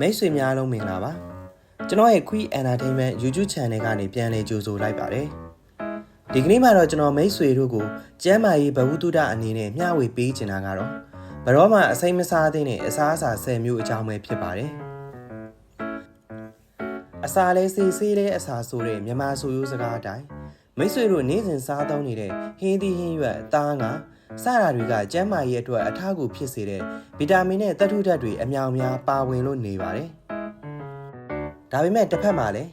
မိတ်ဆွေများလုံးမင်္ဂလာပါကျွန်တော်ရဲ့ Quick Entertainment YouTube Channel ကနေပြန်လည်ကြိုဆိုလိုက်ပါတယ်ဒီကနေ့မှာတော့ကျွန်တော်မိတ်ဆွေတို့ကိုကျမ်းမာရေးဗဟုသုတအနေနဲ့မျှဝေပေးချင်တာကတော့ဘရောမှအစိမ့်မစားသေးတဲ့အစားအစာ10မျိုးအကြောင်းပဲဖြစ်ပါတယ်အစာလဲစေးစေးလဲအစာဆိုတဲ့မြန်မာဆိုရိုးစကားအတိုင်းမိတ်ဆွေတို့နေ့စဉ်စားသုံးနေတဲ့ဟင်းသီးဟင်းရွက်အသားငါ စတာတွေကကျန်းမာရေးအတွက်အထောက်အကူဖြစ်စေတဲ့ဗီတာမင်နဲ့သတ္ထုဓာတ်တွေအများအများပါဝင်လို့နေပါတယ်။ဒါပေမဲ့တစ်ဖက်မှာလည်း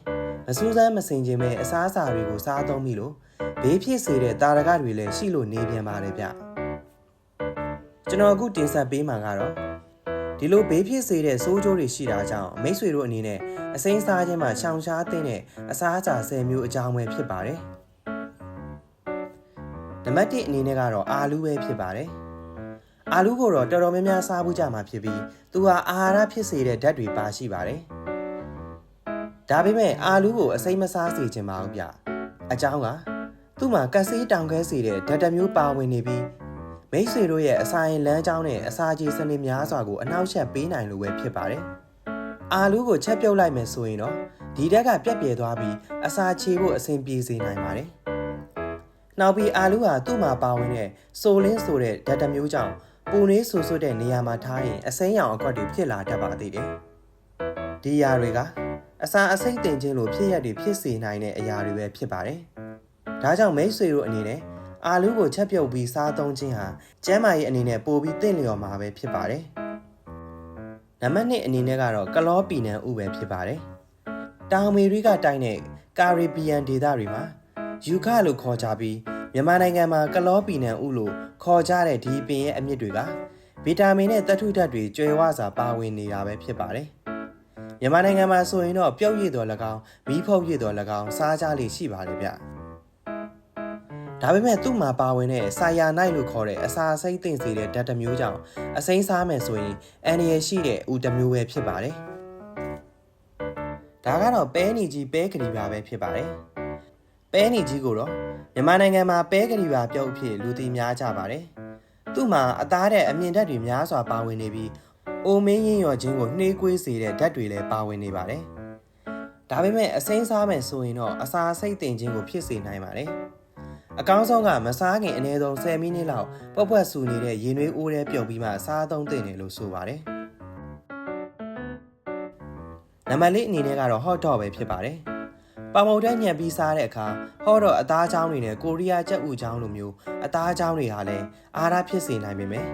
မစူးစမ်းမစင်ခြင်းပဲအစားအစာတွေကိုစားသုံးပြီးလို့ဘေးဖြစ်စေတဲ့တာရကတွေလည်းရှိလို့နေပြန်ပါတယ်ဗျ။ကျွန်တော်အခုတင်ဆက်ပေးမှာကတော့ဒီလိုဘေးဖြစ်စေတဲ့စိုးကျိုးတွေရှိတာကြောင့်မိတ်ဆွေတို့အနေနဲ့အစိမ်းစားခြင်းမှာရှောင်ရှားတဲ့အစားအစာ10မျိုးအကြောင်းပဲဖြစ်ပါတယ်။ နံပါတ်1အနေနဲ့ကတော့အာလူးပဲဖြစ်ပါတယ်။အာလူးကိုတော့တော်တော်များများစားဖို့ကြမှာဖြစ်ပြီးသူဟာအာဟာရဖြစ်စေတဲ့ဓာတ်တွေပါရှိပါတယ်။ဒါပေမဲ့အာလူးကိုအစိမ်းမစားစေချင်ပါဘူးဗျ။အကြောင်းကသူ့မှာကက်ဆေးတောင်ခဲစေတဲ့ဓာတ်တစ်မျိုးပါဝင်နေပြီးမိတ်ဆွေတို့ရဲ့အစာရင်လမ်းကြောင်းနဲ့အစာကြေစနစ်များစွာကိုအနှောက်အယှက်ပေးနိုင်လို့ပဲဖြစ်ပါတယ်။အာလူးကိုချက်ပြုတ်လိုက်မယ်ဆိုရင်တော့ဒီဓာတ်ကပြက်ပြဲသွားပြီးအစာချေဖို့အဆင်ပြေစေနိုင်ပါတယ်။ နောက်ပြီးအာလူးဟာသူ့မှာပါဝင်တဲ့ဆိုလင်းဆိုတဲ့ဓာတ်တစ်မျိုးကြောင့်ပူနေဆူဆွတ်တဲ့နေရာမှာထားရင်အစိမ်းရောင်အကွက်တွေဖြစ်လာတတ်ပါသေးတယ်။ဒီအရာတွေကအစာအစိတ်တင်ခြင်းလိုဖြစ်ရက်တွေဖြစ်စေနိုင်တဲ့အရာတွေပဲဖြစ်ပါတယ်။ဒါကြောင့်မိတ်ဆွေတို့အနေနဲ့အာလူးကိုချက်ပြုတ်ပြီးစားသုံးခြင်းဟာကျန်းမာရေးအနေနဲ့ပိုပြီးသင့်လျော်မှာပဲဖြစ်ပါတယ်။နံပါတ်1အနေနဲ့ကတော့ကလောပီနံဥပဲဖြစ်ပါတယ်။တောင်အမေရိကတိုင်းနဲ့ကာရီဘီယန်ဒေသတွေမှာ ယူခလို့ခေါ်ကြပြီးမြန်မာနိုင်ငံမှာကလောပီနံဥလို့ခေါ်ကြတဲ့ဒီပင်ရဲ့အမြစ်တွေကဗီတာမင်နဲ့သတ္ထုဓာတ်တွေကျွဲဝစွာပါဝင်နေတာပဲဖြစ်ပါတယ်။မြန်မာနိုင်ငံမှာဆိုရင်တော့ပြုတ်ရည်တော်၎င်းမီးဖုတ်ရည်တော်၎င်းစားကြလေရှိပါလေဗျ။ဒါပေမဲ့သူ့မှာပါဝင်တဲ့ဆာယာနိုင်လို့ခေါ်တဲ့အစာစိတ်သိမ့်စေတဲ့ဓာတ်တစ်မျိုးကြောင့်အစိမ်းစားမယ်ဆိုရင်အန်ရယ်ရှိတဲ့ဥတစ်မျိုးပဲဖြစ်ပါတယ်။ဒါကတော့ပဲနီကြီးပဲကလေးပါပဲဖြစ်ပါတယ်။ ပဲနီကြီးကိုတော့မြန်မာနိုင်ငံမှာပဲကလေးပါပြုတ်ဖြစ်လူသိများကြပါတယ်။သူ့မှာအသားတဲ့အမြင့်ဓာတ်တွေများစွာပါဝင်နေပြီးအိုမင်းရင်ရော်ခြင်းကိုနှေးကွေးစေတဲ့ဓာတ်တွေလည်းပါဝင်နေပါတယ်။ဒါပေမဲ့အစိမ်းစားမယ်ဆိုရင်တော့အစာစိတ်တင်ခြင်းကိုဖြစ်စေနိုင်ပါတယ်။အကောင်းဆုံးကမစားခင်အနည်းဆုံး10မိနစ်လောက်ပွက်ပွက်ဆူနေတဲ့ရေနွေးအိုးထဲပြုတ်ပြီးမှစားသုံးသင့်တယ်လို့ဆိုပါတယ်။နံပါတ်၄အနေနဲ့ကတော့ hot dog ပဲဖြစ်ပါတယ်။ ပေါင်မုတ်ထဲညံပြီးစားတဲ့အခါဟောတော့အသားချောင်းတွေနဲ့ကိုရီးယားကြက်ဥချောင်းလိုမျိုးအသားချောင်းတွေဟာလည်းအားရဖြစ်စေနိုင်ပေမဲ့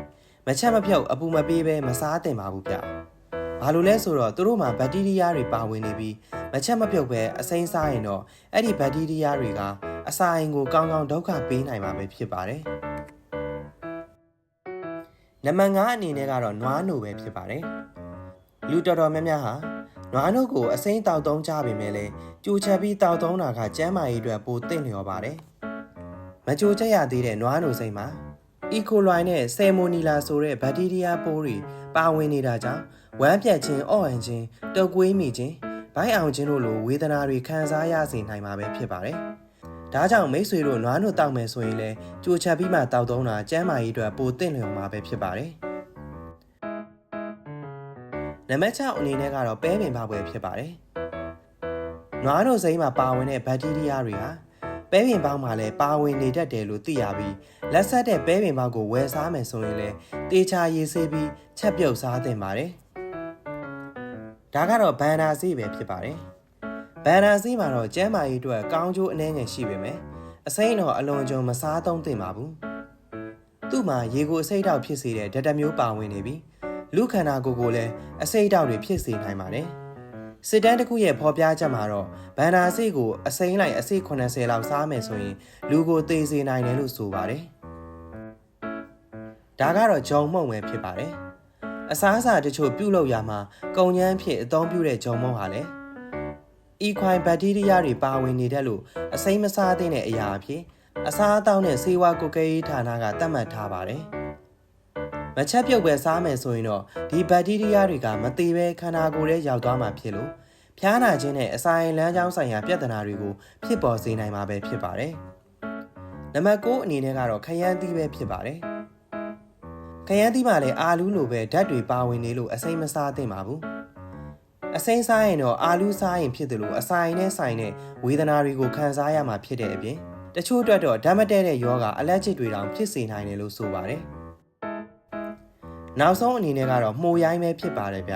မချက်မဖြုတ်အပူမပေးဘဲမစားသင့်ပါဘူးဗျ။ဘာလို့လဲဆိုတော့သူတို့မှာဘက်တီးရီးယားတွေပါဝင်နေပြီးမချက်မဖြုတ်ပဲအစိမ်းစားရင်တော့အဲ့ဒီဘက်တီးရီးယားတွေကအစာအိမ်ကိုကောင်းကောင်းဒုက္ခပေးနိုင်မှာပဲဖြစ်ပါတယ်။နံပါတ်5အနေနဲ့ကတော့နွားနိုပဲဖြစ်ပါတယ်။လူတော်တော်များများဟာ နွားနို့ကိုအစိမ်းတောက်သုံးကြပေမဲ့လည်းကြိုချက်ပြီးတောက်သုံးတာကကျန်းမာရေးအတွက်ပိုသင့်လျော်ပါတယ်။မကြိုချက်ရသေးတဲ့နွားနို့စိမ်းမှာအီကိုလိုင်းနဲ့ဆယ်မိုနီလာဆိုတဲ့ဘက်တီးရီးယားပိုးတွေပါဝင်နေတာကြောင့်ဝမ်းပြတ်ခြင်းအော့အန်ခြင်းတုပ်ကွေးမိခြင်းဘိုင်းအောင်ခြင်းတို့လိုဝေဒနာတွေခံစားရစေနိုင်မှာပဲဖြစ်ပါတယ်။ဒါကြောင့်မိတ်ဆွေတို့နွားနို့တောက်မယ်ဆိုရင်လည်းကြိုချက်ပြီးမှတောက်သုံးတာကျန်းမာရေးအတွက်ပိုသင့်လျော်မှာပဲဖြစ်ပါတယ်။ နံပါတ်6အနေနဲ့ကတော့ပဲပင်ပေါက်ပဲဖြစ်ပါတယ်။နွားတို့စိမ်းမှာပါဝင်တဲ့ဘက်တီးရီးယားတွေဟာပဲပင်ပေါက်မှာလည်းပါဝင်နေတတ်တယ်လို့သိရပြီးလက်ဆက်တဲ့ပဲပင်ပေါက်ကိုဝယ်စားမယ်ဆိုရင်လည်းတေချာရေးဆေးပြီးချက်ပြုတ်စားသင့်ပါတယ်။ဒါကတော့ဘန်နာဆေးပဲဖြစ်ပါတယ်။ဘန်နာဆေးမှာတော့ကျန်းမာရေးအတွက်ကောင်းကျိုးအနည်းငယ်ရှိပေမဲ့အစိမ်းတော့အလွန်ကြုံမစားသုံးသင့်ပါဘူး။သူ့မှာရေကိုအစိတ်တောက်ဖြစ်စေတဲ့ဓာတ်မျိုးပါဝင်နေပြီး လူခန္ဓာကိုယ်ကိုလည်းအစိတ်တောက်တွေဖြစ်စေနိုင်ပါတယ်။စစ်တမ်းတစ်ခုရဲ့ဖော်ပြချက်မှာတော့ဗန္နာစိတ်ကိုအစိမ်းလိုက်အစိတ်80လောက်စားမယ်ဆိုရင်လူကိုသေစေနိုင်တယ်လို့ဆိုပါတယ်။ဒါကတော့ဂျုံမုံပဲဖြစ်ပါတယ်။အစားအစာတချို့ပြုတ်လို့ရမှာကုံညမ်းဖြစ်အသုံးပြုတဲ့ဂျုံမုံဟာလည်းအီခွိုင်ဘက်တီးရီးယားတွေပါဝင်နေတယ်လို့အစိမ်းမစားသင့်တဲ့အရာအဖြစ်အစားအသောက်နဲ့ဆေးဝါးကုတ်ကဲရေးဌာနကသတ်မှတ်ထားပါတယ်။ မချက်ပြုတ်ပဲစားမယ်ဆိုရင်တော့ဒီဘက်တီးရီးယားတွေကမသေးပဲခန္ဓာကိုယ်ထဲရောက်သွားမှာဖြစ်လို့ဖျားနာခြင်းနဲ့အစာရင်လမ်းကြောင်းဆိုင်ရာပြဿနာတွေကိုဖြစ်ပေါ်စေနိုင်မှာပဲဖြစ်ပါတယ်။နံပါတ်9အနေနဲ့ကတော့ခရမ်းသီးပဲဖြစ်ပါတယ်။ခရမ်းသီးမှာလည်းအာလူးလိုပဲဓာတ်တွေပါဝင်နေလို့အစိမ့်မစားသင့်ပါဘူး။အစိမ်းစားရင်တော့အာလူးစားရင်ဖြစ်တယ်လို့အဆိုင်နဲ့ဆိုင်တဲ့ဝေဒနာတွေကိုခံစားရမှာဖြစ်တဲ့အပြင်တချို့အတွက်တော့ဓာတ်မတည့်တဲ့ယောဂအလက်ချစ်တွေတောင်ဖြစ်စေနိုင်တယ်လို့ဆိုပါတယ် နောက်ဆုံးအနေနဲ့ကတော့မှုရိုင်းပဲဖြစ်ပါတယ်ဗျ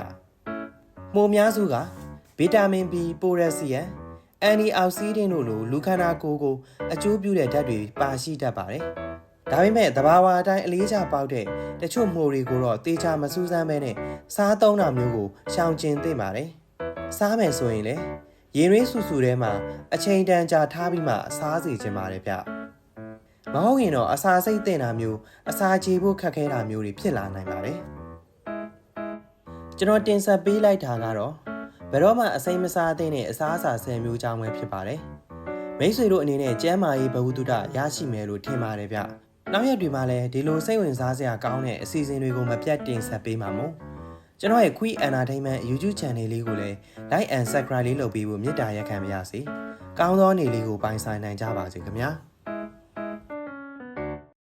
မှုများစုကဗီတာမင် B ပိုရက်ဆီယမ်အန်တီအောက်ဆီဒင့်တို့လိုလူခန္ဓာကိုယ်ကိုအကျိုးပြုတဲ့ဓာတ်တွေပါရှိတတ်ပါတယ်ဒါပေမဲ့သဘာဝအတိုင်းအလေးချပေါက်တဲ့တချို့မှုတွေကိုတော့တေချာမစူးစမ်းပဲနဲ့စားသုံးတာမျိုးကိုရှောင်ကျဉ်သင့်ပါတယ်စားမယ်ဆိုရင်လည်းရေရင်းဆူဆူထဲမှာအချိန်တန်ကြာထားပြီးမှစားစီခြင်းပါတယ်ဗျ မဟုတ်ရင်တော့အစာစိတ်တင်တာမျိုးအစာချေဖို့ခက်ခဲတာမျိုးတွေဖြစ်လာနိုင်ပါတယ်ကျွန်တော်တင်ဆက်ပေးလိုက်တာကတော့ဘယ်တော့မှအစိမ်းမစားသင့်တဲ့အစားအစာ၁၀မျိုးကြောင်းပဲဖြစ်ပါတယ်မိတ်ဆွေတို့အနေနဲ့ကျမ်းမာရေးဘဝတုဒရရှိမယ်လို့ထင်ပါတယ်ဗျနောက်ရက်တွေမှာလည်းဒီလိုစိတ်ဝင်စားစရာကောင်းတဲ့အစီအစဉ်တွေကိုမပြတ်တင်ဆက်ပေးမှာမို့ကျွန်တော်ရဲ့ Quick Entertainment YouTube Channel လေးကိုလည်း Like and Subscribe လေးလုပ်ပြီးဖို့မေတ္တာရက်ခံပါရစေ။ကောင်းသောနေ့လေးကိုပိုင်ဆိုင်နိုင်ကြပါစေခင်ဗျာ။